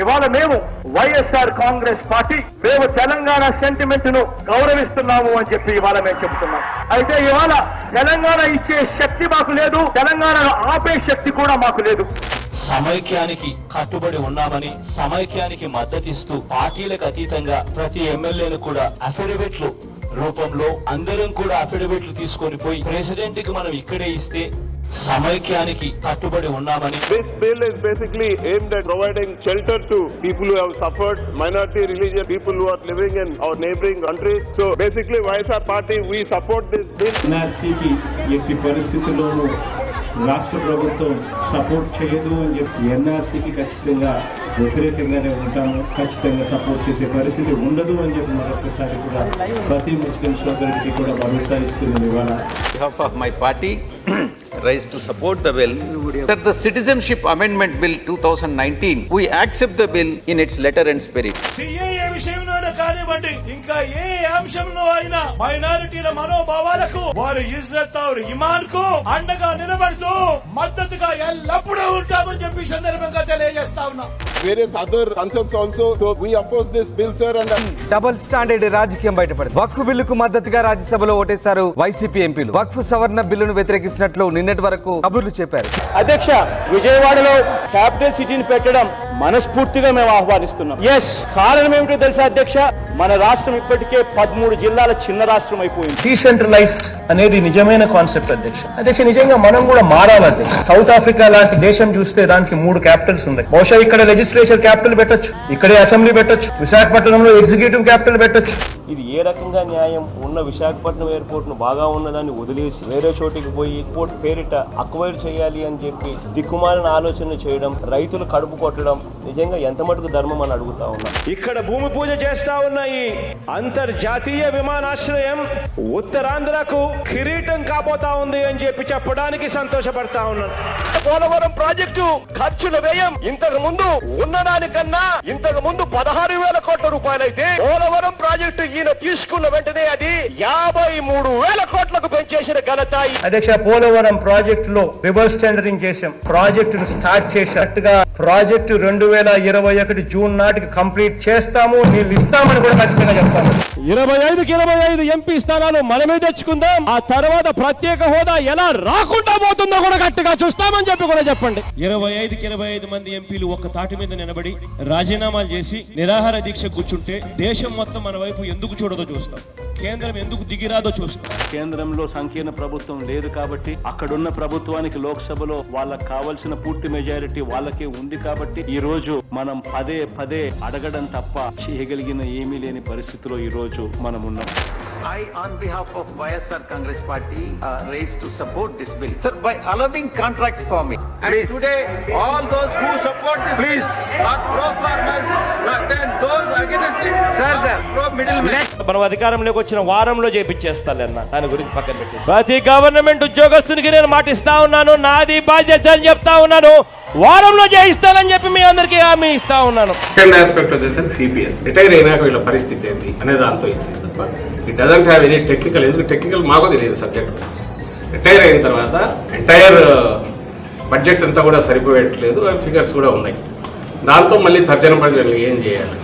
ఇవాళ మేము వైఎస్ఆర్ కాంగ్రెస్ పార్టీ మేము తెలంగాణ సెంటిమెంట్ను గౌరవిస్తున్నాము అని చెప్పి ఇవాళ మేము చెబుతున్నాం. అయితే ఇవాళ తెలంగాణ ఇచ్చే శక్తి మాకు లేదు తెలంగాణను ఆపే శక్తి కూడా మాకు లేదు. సమైక్యానికి కట్టుబడి ఉన్నామని సమైక్యానికి మద్దతిస్తూ పార్టీలకు అతీతంగా ప్రతి ఎమ్మెల్యేను కూడా అఫిడవిట్లు రూపంలో అందరం కూడా అఫిడవిట్లు తీసుకొని పోయి ప్రెసిడెంట్కి మనం ఇక్కడే ఇస్తే సమైక్యానికి కట్టుబడి ఉన్నామని bill basically aim at providing shelter to people have suffered minority religious people who living in our neighbouring countries so basically YSR party we support this bill ఎట్టి పరిస్థితుల్లోనూ రాష్ట్ర ప్రభుత్వం సపోర్ట్ చేయదు అని చెప్పి ఎన్ఆర్సీకి ఖచ్చితంగా వ్యతిరేకంగానే ఉంటాము. ఖచ్చితంగా సపోర్ట్ చేసే పరిస్థితి ఉండదు అని చెప్పి మరొకసారి కూడా ప్రతి ముస్లిం సోదరికి కూడా భరోసా ఇస్తుంది ఇవాళ my party rise to support the bill that the citizenship amendment bill 2019 we accept the bill in its letter and spirit ఇంకా ఏ అంశంలో మైనారిటీల మనోభావాలకు వారు ఇజ్జత్ ఇమాన్కు అండగా నిలబడుతూ మద్దతుగా ఎల్లప్పుడూ ఉంటామని చెప్పి సందర్భంగా తెలియజేస్తా ఉన్నాం. And డబుల్ స్టాండర్డ్ రాజకీయం బయటపడింది. వక్ఫ్ బిల్లుకు మద్దతుగా రాజ్యసభలో ఓటేశారు వైసీపీ ఎంపీలు. వక్ఫ్ సవరణ బిల్లును వ్యతిరేకిస్తున్నట్లు నిన్నటి వరకు కబుర్లు చెప్పారు. అధ్యక్ష విజయవాడలో క్యాపిటల్ సిటీని పెట్టడం మనస్ఫూర్తిగా మేము ఆహ్వానిస్తున్నాం. ఎస్ కారణం ఏమిటో తెలుసా అధ్యక్ష? మన రాష్ట్రం ఇప్పటికే పదమూడు జిల్లాల చిన్న రాష్ట్రం అయిపోయింది డీసెంట్రలైజ్డ్ అనేది నిజమైన కాన్సెప్ట్ అధ్యక్ష. అధ్యక్ష నిజంగా మనం కూడా మారాలి అధ్యక్ష. సౌత్ ఆఫ్రికా లాంటి దేశం చూస్తే దానికి మూడు క్యాపిటల్స్ ఉన్నాయి. బహుశా ఇక్కడ లెజిస్లేచర్ క్యాపిటల్ పెట్టొచ్చు. ఇక్కడే అసెంబ్లీ పెట్టొచ్చు. విశాఖపట్నంలో ఎగ్జిక్యూటివ్ క్యాపిటల్ పెట్టొచ్చు. ఇది ఏ రకంగా న్యాయం? ఉన్న విశాఖపట్నం ఎయిర్పోర్ట్ను బాగా ఉన్నదాన్ని వదిలేసి వేరే చోటికి పోయి ఎయిర్పోర్ట్ పేరిట అక్వైర్ చేయాలి అని చెప్పి దిక్కుమాలిన ఆలోచనలు చేయడం రైతులు కడుపు కొట్టడం నిజంగా ఎంత మటుకు ధర్మం అని అడుగుతా ఉన్నాం. ఇక్కడ భూమి పూజ చేస్తా ఉన్నాయి అంతర్జాతీయ విమానాశ్రయం ఉత్తరాంధ్రకు కిరీటం కాబోతా ఉంది అని చెప్పి చెప్పడానికి సంతోషపడతా ఉన్నాను. పోలవరం ప్రాజెక్టు ఖర్చుల వ్యయం ఇంతకు ముందు ఉన్నదానికన్నా ఇంతకు ముందు పదహారు వేల కోట్ల రూపాయలైతే పోలవరం ప్రాజెక్టు ఈయన తీసుకున్న వెంటనే అది యాభై మూడు వేల కోట్లకు పెంచేసిన ఘనత అధ్యక్ష పోలవరం ప్రాజెక్ట్లో రివర్స్ టెండరింగ్ చేశాం. ప్రాజెక్టును స్టార్ట్ చేసినట్టుగా ప్రాజెక్టు రెండు వేల ఇరవై ఒకటి జూన్ నాటికి కంప్లీట్ చేస్తాము. నీళ్ళు ఇస్తామని కూడా ఖచ్చితంగా చెప్తాము. ఇరవై ఐదుకి ఇరవై ఐదు ఎంపీ స్థానాలు మనమే తెచ్చుకుందాం. ఆ తర్వాత ప్రత్యేక హోదా ఎలా రాకుండా పోతుందో కూడా గట్టిగా చూస్తామని చెప్పి కూడా చెప్పండి. ఇరవై ఐదుకి ఇరవై ఐదు మంది ఎంపీలు ఒక్క తాటి మీద నిలబడి రాజీనామాలు చేసి నిరాహార దీక్ష కూర్చుంటే దేశం మొత్తం మన వైపు ఎందుకు చూడదో చూస్తాం. కేంద్రం ఎందుకు దిగిరాదో చూస్తాం. కేంద్రంలో సంకీర్ణ ప్రభుత్వం లేదు కాబట్టి అక్కడున్న ప్రభుత్వానికి లోక్సభలో వాళ్ళకి కావలసిన పూర్తి మెజారిటీ వాళ్ళకే ఉంది కాబట్టి ఈ రోజు మనం పదే పదే అడగడం తప్ప చేయగలిగిన ఏమీ లేని పరిస్థితిలో ఈ రోజు మనం ఉన్నాం i on behalf of ysr congress party uh, raise to support this bill sir by allowing contract farming and today all those who support this please are pro farmers but then those against it sir pro middlemen మనం అధికారంలోకి వచ్చిన వారంలో చేపించేస్తాలన్న దాని గురించి పక్కన పెట్టి ప్రతి government ఉద్యోగస్తునికి నేను మాటిస్తా ఉన్నాను నాది బాధ్యత అని చెప్తా ఉన్నాను వారంలో చేయిస్తానని చెప్పి మీ అందరికీ హామీ ఇస్తా ఉన్నాను. సెకండ్ ఆస్పెక్ట్ వచ్చేసి సిపిఎస్ రిటైర్ అయినాక వీళ్ళ పరిస్థితి ఏంటి అనే దాంతో ఇచ్చేసి తప్ప? It doesn't have any technical ఎందుకు టెక్నికల్ మాకు తెలియదు సబ్జెక్ట్ రిటైర్ అయిన తర్వాత ఎంటైర్ బడ్జెట్ uh, అంతా కూడా సరిపోయట్లేదు ఫిగర్స్ కూడా ఉన్నాయి. దాంతో మళ్ళీ తర్జన పడి ఏం చేయాలి?